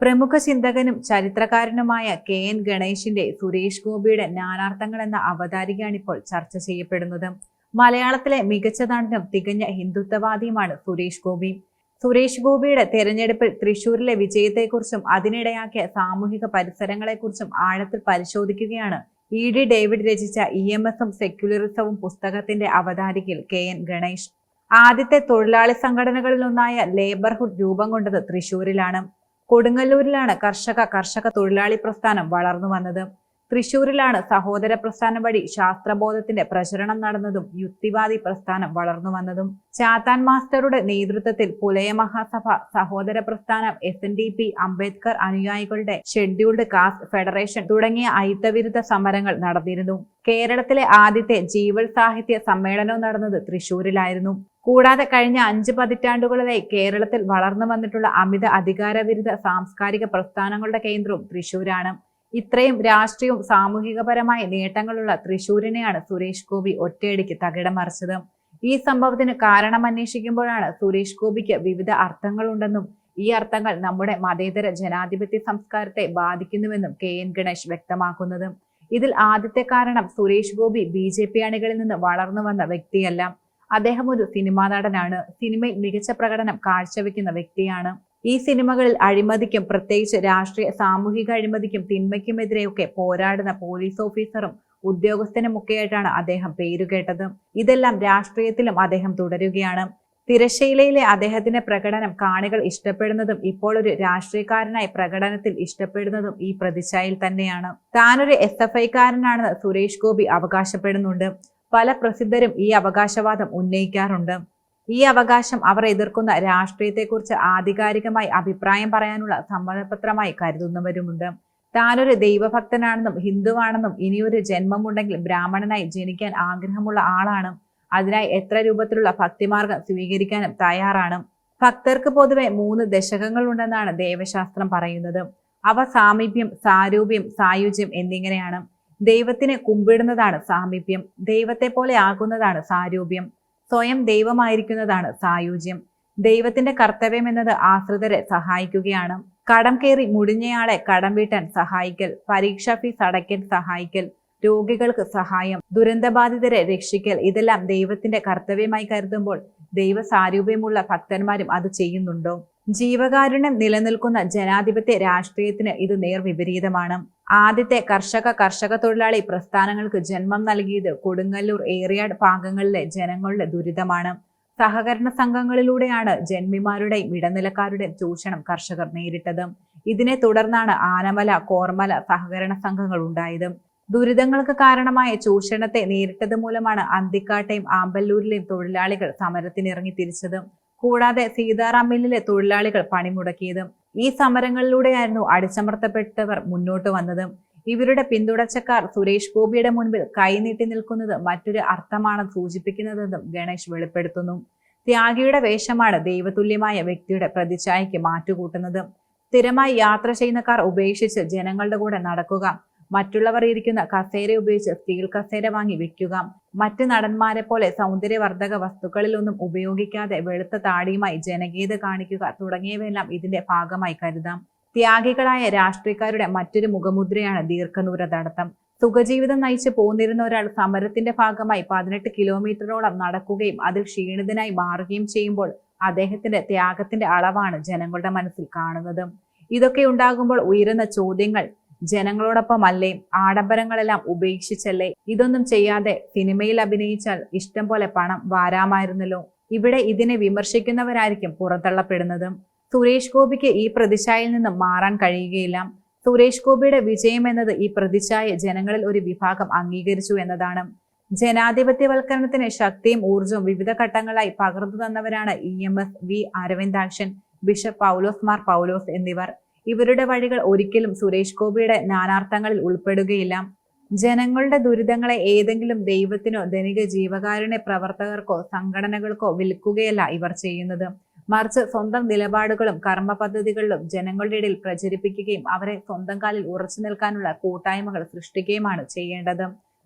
പ്രമുഖ ചിന്തകനും ചരിത്രകാരനുമായ കെ എൻ ഗണേഷിന്റെ സുരേഷ് ഗോപിയുടെ നാനാർത്ഥങ്ങൾ എന്ന അവതാരികയാണിപ്പോൾ ചർച്ച ചെയ്യപ്പെടുന്നത്. മലയാളത്തിലെ മികച്ച തികഞ്ഞ ഹിന്ദുത്വവാദിയുമാണ് സുരേഷ് ഗോപി. സുരേഷ് ഗോപിയുടെ തെരഞ്ഞെടുപ്പിൽ തൃശൂരിലെ വിജയത്തെക്കുറിച്ചും അതിനിടയാക്കിയ സാമൂഹിക പരിസരങ്ങളെക്കുറിച്ചും ആഴത്തിൽ പരിശോധിക്കുകയാണ് ഇ ഡി ഡേവിഡ് രചിച്ച ഇ എം എസും സെക്യുലറിസവും പുസ്തകത്തിന്റെ അവതാരികയിൽ കെ എൻ ഗണേഷ് ആദ്യത്തെ തൊഴിലാളി സംഘടനകളിലൊന്നായ ലേബർഹുഡ് രൂപം കൊണ്ടത് തൃശൂരിലാണ്. കൊടുങ്ങല്ലൂരിലാണ് കർഷക കർഷക തൊഴിലാളി പ്രസ്ഥാനം വളർന്നു വന്നത്. തൃശൂരിലാണ് സഹോദര പ്രസ്ഥാനം വഴി ശാസ്ത്രബോധത്തിന്റെ പ്രചരണം നടന്നതും യുക്തിവാദി പ്രസ്ഥാനം വളർന്നു വന്നതും. ചാത്താൻ മാസ്റ്ററുടെ നേതൃത്വത്തിൽ പുലയ മഹാസഭ സഹോദര പ്രസ്ഥാനം S N D P Ambedkar അനുയായികളുടെ ഷെഡ്യൂൾഡ് കാസ്റ്റ് ഫെഡറേഷൻ തുടങ്ങിയ അയിത്തവിരുദ്ധ സമരങ്ങൾ നടന്നിരുന്നു. കേരളത്തിലെ ആദ്യത്തെ ജീവൽ സാഹിത്യ സമ്മേളനവും നടന്നത് തൃശൂരിലായിരുന്നു. കൂടാതെ കഴിഞ്ഞ അഞ്ച് പതിറ്റാണ്ടുകളിലായി കേരളത്തിൽ വളർന്നു വന്നിട്ടുള്ള അമിത അധികാരവിരുദ്ധ സാംസ്കാരിക പ്രസ്ഥാനങ്ങളുടെ കേന്ദ്രവും തൃശൂരാണ്. ഇത്രയും രാഷ്ട്രീയവും സാമൂഹികപരമായ നേട്ടങ്ങളുള്ള തൃശൂരിനെയാണ് സുരേഷ് ഗോപി ഒറ്റയടിക്ക് തകിടം മറിച്ചത്. ഈ സംഭവത്തിന് കാരണം അന്വേഷിക്കുമ്പോഴാണ് സുരേഷ് ഗോപിക്ക് വിവിധ അർത്ഥങ്ങളുണ്ടെന്നും ഈ അർത്ഥങ്ങൾ നമ്മുടെ മതേതര ജനാധിപത്യ സംസ്കാരത്തെ ബാധിക്കുന്നുവെന്നും കെ എൻ ഗണേഷ് വ്യക്തമാക്കുന്നത്. ഇതിൽ ആദ്യത്തെ കാരണം Suresh Gopi B J P അണികളിൽ നിന്ന് വളർന്നു വന്ന വ്യക്തിയല്ല. അദ്ദേഹം ഒരു സിനിമാ നടനാണ്. സിനിമയിൽ മികച്ച പ്രകടനം കാഴ്ചവെക്കുന്ന വ്യക്തിയാണ്. ഈ സിനിമകളിൽ അഴിമതിക്കും പ്രത്യേകിച്ച് രാഷ്ട്രീയ സാമൂഹിക അഴിമതിക്കും തിന്മയ്ക്കുമെതിരെയൊക്കെ പോരാടുന്ന പോലീസ് ഓഫീസറും ഉദ്യോഗസ്ഥനുമൊക്കെയായിട്ടാണ് അദ്ദേഹം പേരുകേട്ടത് ഇതെല്ലാം രാഷ്ട്രീയത്തിലും അദ്ദേഹം തുടരുകയാണ്. തിരശ്ശീലയിലെ അദ്ദേഹത്തിന്റെ പ്രകടനം കാണികൾ ഇഷ്ടപ്പെടുന്നതും ഇപ്പോൾ ഒരു രാഷ്ട്രീയക്കാരനായി പ്രകടനത്തിൽ ഇഷ്ടപ്പെടുന്നതും ഈ പ്രതിച്ഛായയിൽ തന്നെയാണ്. താനൊരു എസ് എഫ് ഐക്കാരനാണെന്ന് സുരേഷ് ഗോപി അവകാശപ്പെടുന്നുണ്ട്. പല പ്രസിദ്ധരും ഈ അവകാശവാദം ഉന്നയിക്കാറുണ്ട്. ഈ അവകാശം അവർ എതിർക്കുന്ന രാഷ്ട്രീയത്തെക്കുറിച്ച് ആധികാരികമായി അഭിപ്രായം പറയാനുള്ള സമ്മതപത്രമായി കരുതുന്നവരുമുണ്ട്. താനൊരു ദൈവഭക്തനാണെന്നും ഹിന്ദുവാണെന്നും ഇനിയൊരു ജന്മമുണ്ടെങ്കിൽ ബ്രാഹ്മണനായി ജനിക്കാൻ ആഗ്രഹമുള്ള ആളാണ്. അതിനായി എത്ര രൂപത്തിലുള്ള ഭക്തിമാർഗം സ്വീകരിക്കാനും തയ്യാറാണ്. ഭക്തർക്ക് പൊതുവെ മൂന്ന് ദശകങ്ങളുണ്ടെന്നാണ് ദേവശാസ്ത്രം പറയുന്നത്. അവ സാമീപ്യം സാരൂപ്യം സായുജ്യം എന്നിങ്ങനെയാണ്. ദൈവത്തിനെ കുമ്പിടുന്നതാണ് സാമീപ്യം. ദൈവത്തെ പോലെ ആകുന്നതാണ് സാരൂപ്യം. സ്വയം ദൈവമായിരിക്കുന്നതാണ് സായുജ്യം. ദൈവത്തിന്റെ കർത്തവ്യം എന്നത് ആശ്രിതരെ സഹായിക്കുകയാണ്. കടം കയറി മുടിഞ്ഞയാളെ കടം വീട്ടാൻ സഹായിക്കൽ പരീക്ഷാ ഫീസ് അടയ്ക്കൽ സഹായിക്കൽ രോഗികൾക്ക് സഹായം ദുരന്തബാധിതരെ രക്ഷിക്കൽ ഇതെല്ലാം ദൈവത്തിന്റെ കർത്തവ്യമായി കരുതുമ്പോൾ ദൈവ സാരൂപ്യമുള്ള ഭക്തന്മാരും അത് ചെയ്യുന്നുണ്ടോ? ജീവകാരുണ്യം നിലനിൽക്കുന്ന ജനാധിപത്യ രാഷ്ട്രീയത്തിന് ഇത് നേർവിപരീതമാണ്. ആദ്യത്തെ കർഷക കർഷക തൊഴിലാളി പ്രസ്ഥാനങ്ങൾക്ക് ജന്മം നൽകിയത് കൊടുങ്ങല്ലൂർ ഏറിയാട് ഭാഗങ്ങളിലെ ജനങ്ങളുടെ ദുരിതമാണ്. സഹകരണ സംഘങ്ങളിലൂടെയാണ് ജന്മിമാരുടെയും ഇടനിലക്കാരുടെയും ചൂഷണം കർഷകർ നേരിട്ടത്. ഇതിനെ തുടർന്നാണ് ആനമല കോർമല സഹകരണ സംഘങ്ങൾ ഉണ്ടായത്. ദുരിതങ്ങൾക്ക് കാരണമായ ചൂഷണത്തെ നേരിട്ടത് മൂലമാണ് അന്തിക്കാട്ടെയും ആമ്പല്ലൂരിലെയും തൊഴിലാളികൾ സമരത്തിനിറങ്ങി തിരിച്ചത്. കൂടാതെ സീതാറാം മില്ലിലെ തൊഴിലാളികൾ പണിമുടക്കിയതും ഈ സമരങ്ങളിലൂടെയായിരുന്നു അടിച്ചമർത്തപ്പെട്ടവർ മുന്നോട്ട് വന്നത്. ഇവരുടെ പിന്തുടച്ചക്കാർ സുരേഷ് ഗോപിയുടെ മുൻപിൽ കൈനീട്ടി നിൽക്കുന്നത് മറ്റൊരു അർത്ഥമാണ് സൂചിപ്പിക്കുന്നതെന്നും ഗണേഷ് വെളിപ്പെടുത്തുന്നു. ത്യാഗിയുടെ വേഷമാണ് ദൈവതുല്യമായ വ്യക്തിയുടെ പ്രതിച്ഛായയ്ക്ക് മാറ്റുകൂട്ടുന്നത്. സ്ഥിരമായി യാത്ര ചെയ്യുന്ന കാർ ഉപേക്ഷിച്ച് ജനങ്ങളുടെ കൂടെ നടക്കുക. മറ്റുള്ളവർ ഇരിക്കുന്ന കസേര ഉപയോഗിച്ച് സ്റ്റീൽ കസേര വാങ്ങി വെക്കുക മറ്റ് നടന്മാരെ പോലെ സൗന്ദര്യവർദ്ധക വസ്തുക്കളിലൊന്നും ഉപയോഗിക്കാതെ വെളുത്ത താടിയുമായി ജനകീയത കാണിക്കുക തുടങ്ങിയവയെല്ലാം ഇതിന്റെ ഭാഗമായി കരുതാം. ത്യാഗികളായ രാഷ്ട്രീയക്കാരുടെ മറ്റൊരു മുഖമുദ്രയാണ് ദീർഘദൂര നടത്തം സുഖജീവിതം നയിച്ച് പോന്നിരുന്ന ഒരാൾ സമരത്തിന്റെ ഭാഗമായി പതിനെട്ട് കിലോമീറ്ററോളം നടക്കുകയും അതിൽ ക്ഷീണിതനായി മാറുകയും ചെയ്യുമ്പോൾ അദ്ദേഹത്തിന്റെ ത്യാഗത്തിന്റെ അളവാണ് ജനങ്ങളുടെ മനസ്സിൽ കാണുന്നത്. ഇതൊക്കെ ഉണ്ടാകുമ്പോൾ ഉയരുന്ന ചോദ്യങ്ങൾ ജനങ്ങളോടൊപ്പം അല്ലേ? ആഡംബരങ്ങളെല്ലാം ഉപേക്ഷിച്ചല്ലേ? ഇതൊന്നും ചെയ്യാതെ സിനിമയിൽ അഭിനയിച്ചാൽ ഇഷ്ടം പോലെ പണം വാരാമായിരുന്നല്ലോ. ഇവിടെ ഇതിനെ വിമർശിക്കുന്നവരായിരിക്കും പുറത്തള്ളപ്പെടുന്നത് സുരേഷ് ഗോപിക്ക് ഈ പ്രതിച്ഛായയിൽ നിന്ന് മാറാൻ കഴിയുകയില്ല. സുരേഷ് ഗോപിയുടെ വിജയം എന്നത് ഈ പ്രതിച്ഛായ ജനങ്ങളിൽ ഒരു വിഭാഗം അംഗീകരിച്ചു എന്നതാണ്. ജനാധിപത്യവൽക്കരണത്തിന് ശക്തിയും ഊർജവും വിവിധ ഘട്ടങ്ങളായി പകർന്നു തന്നവരാണ് E M S V Aravindakshan bishop Paulos Mar Paulos എന്നിവർ. ഇവരുടെ വഴികൾ ഒരിക്കലും സുരേഷ് ഗോപിയുടെ നാനാർത്ഥങ്ങളിൽ ഉൾപ്പെടുകയില്ല. ജനങ്ങളുടെ ദുരിതങ്ങളെ ഏതെങ്കിലും ദൈവത്തിനോ ധനിക ജീവകാരുണ്യ പ്രവർത്തകർക്കോ സംഘടനകൾക്കോ വിൽക്കുകയല്ല ഇവർ ചെയ്യുന്നത്. മറിച്ച് സ്വന്തം നിലപാടുകളും കർമ്മ പദ്ധതികളിലും ജനങ്ങളുടെ ഇടയിൽ പ്രചരിപ്പിക്കുകയും അവരെ സ്വന്തം കാലിൽ ഉറച്ചു നിൽക്കാനുള്ള കൂട്ടായ്മകൾ സൃഷ്ടിക്കുകയുമാണ് ചെയ്യേണ്ടത്.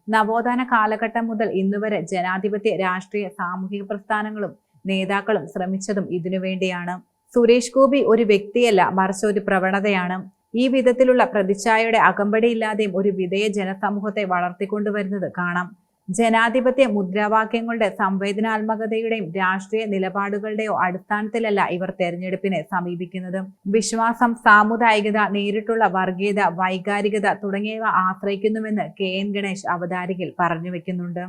നവോത്ഥാന കാലഘട്ടം മുതൽ ഇന്നുവരെ ജനാധിപത്യ രാഷ്ട്രീയ സാമൂഹിക പ്രസ്ഥാനങ്ങളും നേതാക്കളും ശ്രമിച്ചതും ഇതിനുവേണ്ടിയാണ് സുരേഷ് ഗോപി ഒരു വ്യക്തിയല്ല മറിച്ച് ഒരു പ്രവണതയാണ്. ഈ വിധത്തിലുള്ള പ്രതിച്ഛായയുടെ അകമ്പടിയില്ലാതെയും ഒരു വിധേയ ജനസമൂഹത്തെ വളർത്തിക്കൊണ്ടുവരുന്നത് കാണാം. ജനാധിപത്യ മുദ്രാവാക്യങ്ങളുടെ സംവേദനാത്മകതയുടെയും രാഷ്ട്രീയ നിലപാടുകളുടെയോ അടിസ്ഥാനത്തിലല്ല ഇവർ തെരഞ്ഞെടുപ്പിനെ സമീപിക്കുന്നത്. വിശ്വാസം സാമുദായികത നേരിട്ടുള്ള വർഗീയത വൈകാരികത തുടങ്ങിയവ ആശ്രയിക്കുന്നുവെന്ന് കെ. എൻ. ഗണേഷ് അവതാരികയിൽ പറഞ്ഞു വെക്കുന്നുണ്ട്.